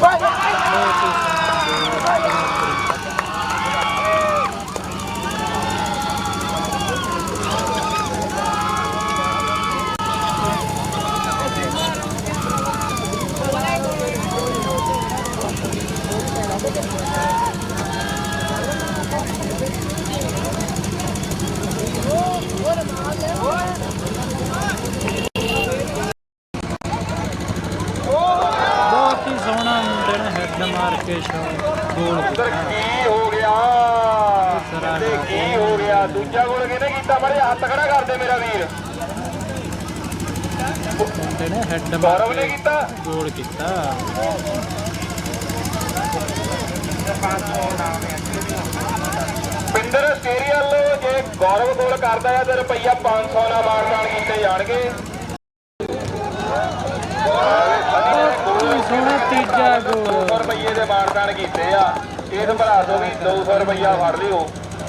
Vai, vai, vai! ਬਹੁਤ ਹੀ ਸੋਹਣਾ ਮੁੰਡੇ ਨੇ ਹੈਡ ਮਾਰ ਕੇ ਸ਼ਾਟ ਗੋਲ ਅੰਦਰ ਕੀਤਾ ਕੀ ਹੋ ਗਿਆ? ਤੇ ਕੀ ਹੋ ਗਿਆ? ਦੂਜਾ ਗੋਲ ਕਿਹਨੇ ਕੀਤਾ ਮਾਰੇ? ਹੱਥ ਖੜਾ ਕਰਦੇ ਮੇਰਾ ਵੀਰ। ਮੁੰਡੇ ਨੇ ਹੈਡ ਮਾਰ ਗੌਰਵ ਨੇ ਕੇ ਕੀਤਾ? ਗੋਲ ਕੀਤਾ। ਪਿੰਦਰ ਸਟੇਰੀਅਲ ਗੌਰਵ ਗੋਲ ਕਰਦਾ ਹੈ ਤੇ ਰੁਪਈਆ 500 ਨਾਲ ਮਾਰਦਾਨ ਕੀਤੇ ਜਾਣਗੇ। ਸੋਹਣਾ ਤੀਜਾ 200 ਗੋਲ ਰੁਪਈਏ ਦੇ ਮਾਰਦਾਨ ਕੀਤੇ ਆ। ਇਸ ਭਰਾ ਤੋਂ ਵੀ 200 ਰੁਪਈਆ ਫੜ ਲਿਓ।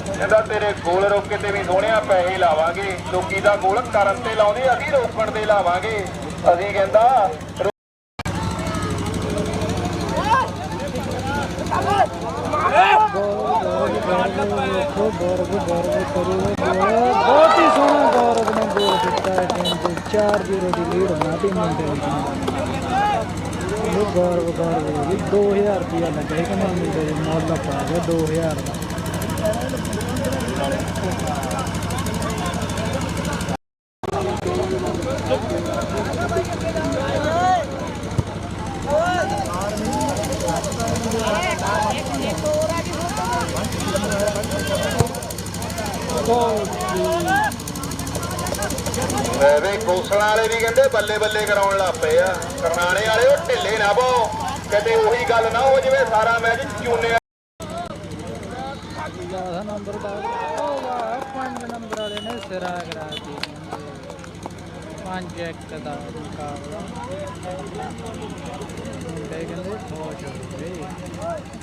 ਕਹਿੰਦਾ ਤੇਰੇ ਗੋਲ ਰੋਕੇ ਤੇ ਵੀ ਸੋਹਣਿਆ ਪੈਸੇ ਲਾਵਾਂਗੇ। ਲੋਕੀ ਦਾ ਗੋਲ ਕਰਨ ਤੇ ਲਾਉਂਦੇ ਅਸੀਂ ਰੋਕਣ ਤੇ ਲਾਵਾਂਗੇ। ਅਸੀਂ ਕਹਿੰਦਾ ਰੋ- ਗੌਰਵ ਗੌਰਵ ਵੇਖੋ ਕਰੂਗਾ ਬਹੁਤ ਹੀ ਸੋਹਣਾ ਗੌਰਵ ਨੇ ਗੋਲ ਦਿੱਤਾ ਹੈ ਟੀਮ ਦੇ 4-0 ਦੀ ਲੀਡ ਬਣਾਤੀ ਮੁੰਡੇ ਦੀ ਉਹ ਗੌਰਵ ਗੌਰਵ ਵੀ 2000 ਰੁਪਇਆ ਲੱਗਾ ਕਿ ਮੁੰਡੇ ਦੇ ਮੁੱਲ ਪਾ ਗਿਆ 2000 ਦਾ ਵੇ ਗੋਸਲਾਂ ਵਾਲੇ ਵੀ ਕਹਿੰਦੇ ਬੱਲੇ ਬੱਲੇ ਕਰਾਉਣ ਲੱਗ ਪਏ ਆ। ਕਰਨਾਣੇ ਵਾਲੇ, ਉਹ ਢਿੱਲੇ ਨਾ ਪੋ ਕਦੇ ਉਹੀ ਗੱਲ ਨਾ ਹੋ ਜਵੇ, ਸਾਰਾ ਮੈਚ ਚੂਨੇ ਨੰਬਰ ਦਾ ਉਹ ਵਾਹ ਪੰਜ ਨੰਬਰ ਵਾਲੇ ਨੇ ਸਿਰਾ ਕਰਾਤੀ ਪੰਜ ਇੱਕ ਦਾ ਮੁਕਾਬਲਾ। ਮੁੰਡੇ ਕਹਿੰਦੇ ਬਹੁਤ ਹੋ ਗਏ